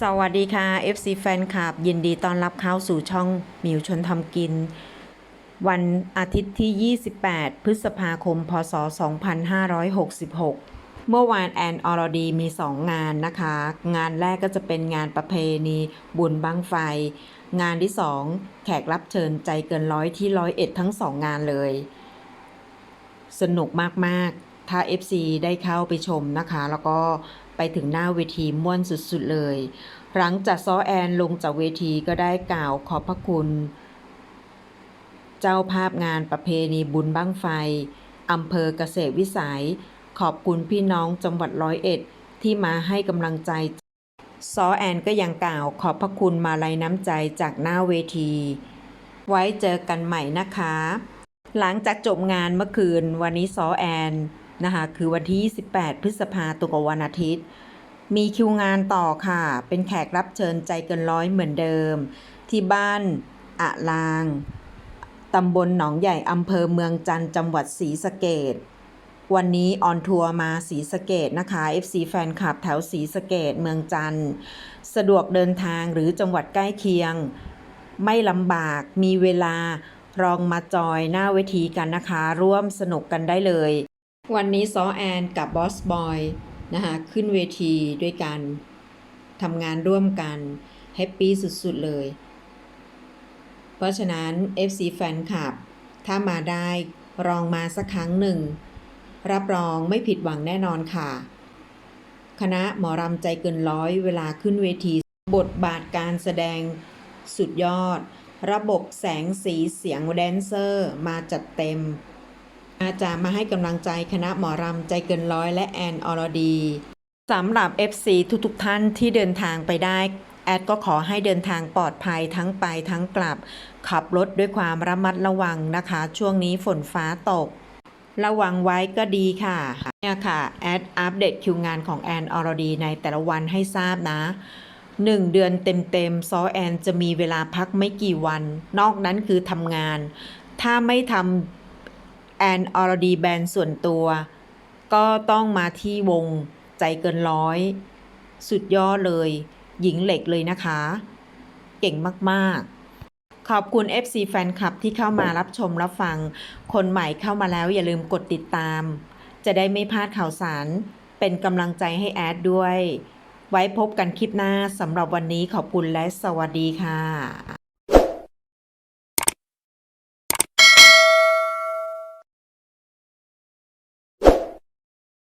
สวัสดีค่ะ FC แฟนคลับยินดีต้อนรับเข้าสู่ช่องมิวชนทำกิน วันอาทิตย์ที่ 28 พฤษภาคม พศ 2566 เมื่อวานแอนอรดีมี 2 งานนะคะ งานแรกก็จะเป็นงานประเพณีบุญบังไฟ งานที่ 2 แขกรับเชิญใจเกินร้อยที่ร้อยเอ็ดทั้ง 2 งานเลย สนุกมาก ๆ ถ้า FC ได้เข้าไปชมนะคะ แล้วก็ไปถึงหน้าเวทีม่วนสุดๆเลย หลังจากซอแอนลงจากเวทีก็ได้กล่าวขอบพระคุณ เจ้าภาพงานประเพณีบุญบั้งไฟอำเภอเกษตรวิสัย ขอบคุณพี่น้องจังหวัดร้อยเอ็ดที่มาให้กำลังใจซอแอนก็ยังกล่าวขอบพระคุณมาลัยน้ำใจจากหน้าเวที ไว้เจอกันใหม่นะคะ หลังจากจบงานเมื่อคืนวันนี้ซอแอน นะคะคือวันที่28พฤษภาตรงกับวันอาทิตย์ มีคิวงานต่อค่ะ เป็นแขกรับเชิญใจเกินร้อยเหมือนเดิม ที่บ้านอะลางตำบลหนองใหญ่อำเภอเมืองจันทร์จังหวัดศรีสะเกดวันนี้ออนทัวร์มาศรีสะเกดนะคะ FC แฟนคลับแถวศรีสะเกดเมืองจันทร์สะดวกเดินทางหรือจังหวัดใกล้เคียง ไม่ลำบากมีเวลาลองมาจอยหน้าเวทีกันนะคะ ร่วมสนุกกันได้เลย วันนี้ซอแอนกับบอสบอยนะคะขึ้นเวทีด้วยกันทำงานร่วมกันแฮปปี้สุด ๆ เลย เพราะฉะนั้น FC แฟนคลับ ถ้ามาได้ลองมาสักครั้งหนึ่ง รับรองไม่ผิดหวังแน่นอนค่ะ คณะหมอรำใจเกินร้อยเวลาขึ้นเวที บทบาทการแสดงสุดยอด ระบบแสงสีเสียงแดนเซอร์มาจัดเต็ม อาจารย์มาให้กำลังใจคณะหมอรำใจเกินร้อยและแอนอรดีสำหรับ FC ทุกๆท่านที่เดินทางไปได้ แอดก็ขอให้เดินทางปลอดภัยทั้งไปทั้งกลับ ขับรถด้วยความระมัดระวังนะคะ ช่วงนี้ฝนฟ้าตก ระวังไว้ก็ดีค่ะ เนี่ยค่ะ แอดอัปเดตคิวงานของแอนอรดีในแต่ละวันให้ทราบนะ1เดือนเต็มๆซอแอนจะมีเวลาพักไม่กี่วัน นอกนั้นคือทำงาน ถ้าไม่ทำ แอนอรดีแบนส่วนตัว ก็ต้องมาที่วงใจเกินร้อย สุดยอดเลย หญิงเหล็กเลยนะคะ เก่งมากๆ ขอบคุณ FC แฟนคลับที่เข้ามารับชมรับฟัง คนใหม่เข้ามาแล้วอย่าลืมกดติดตาม จะได้ไม่พลาดข่าวสาร เป็นกำลังใจให้แอดด้วย ไว้พบกันคลิปหน้าสำหรับวันนี้ขอบคุณและสวัสดีค่ะ